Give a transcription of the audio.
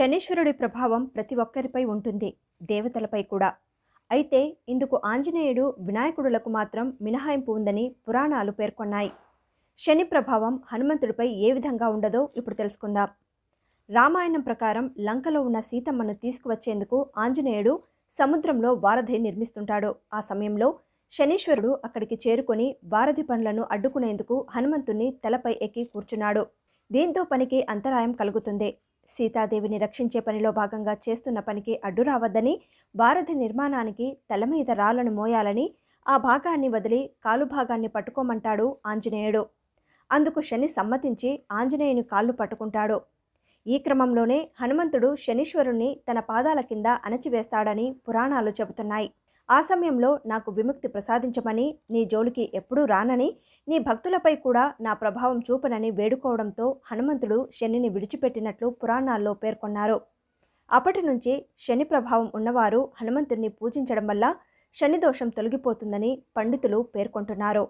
శనీశ్వరుడి ప్రభావం ప్రతి ఒక్కరిపై ఉంటుంది దేవతలపై కూడా. అయితే ఇందుకు ఆంజనేయుడు వినాయకుడులకు మాత్రం మినహాయింపు ఉందని పురాణాలు పేర్కొన్నాయి. శని ప్రభావం హనుమంతుడిపై ఏ విధంగా ఉండదో ఇప్పుడు తెలుసుకుందాం. రామాయణం ప్రకారం లంకలో ఉన్న సీతమ్మను తీసుకువచ్చేందుకు ఆంజనేయుడు సముద్రంలో వారధి నిర్మిస్తుంటాడు. ఆ సమయంలో శనీశ్వరుడు అక్కడికి చేరుకొని వారధి పనులను అడ్డుకునేందుకు హనుమంతుణ్ణి తలపై ఎక్కి కూర్చున్నాడు. దీంతో పనికి అంతరాయం కలుగుతుంది. సీతాదేవిని రక్షించే పనిలో భాగంగా చేస్తున్న పనికి అడ్డు రావద్దని భారతి నిర్మాణానికి తల మీద రాళ్ళను మోయాలని ఆ భాగాన్ని వదిలి కాలు భాగాన్ని పట్టుకోమంటాడు ఆంజనేయుడు. అందుకు శని సమ్మతించి ఆంజనేయుని కాళ్ళు పట్టుకుంటాడు. ఈ క్రమంలోనే హనుమంతుడు శనీశ్వరుణ్ణి తన పాదాల కింద అణచివేస్తాడని పురాణాలు చెబుతున్నాయి. ఆ సమయంలో నాకు విముక్తి ప్రసాదించమని నీ జోలికి ఎప్పుడూ రానని నీ భక్తులపై కూడా నా ప్రభావం చూపనని వేడుకోవడంతో హనుమంతుడు శనిని విడిచిపెట్టినట్లు పురాణాల్లో పేర్కొన్నారు. అప్పటి నుంచి శని ప్రభావం ఉన్నవారు హనుమంతుడిని పూజించడం వల్ల శని దోషం తొలగిపోతుందని పండితులు పేర్కొంటున్నారు.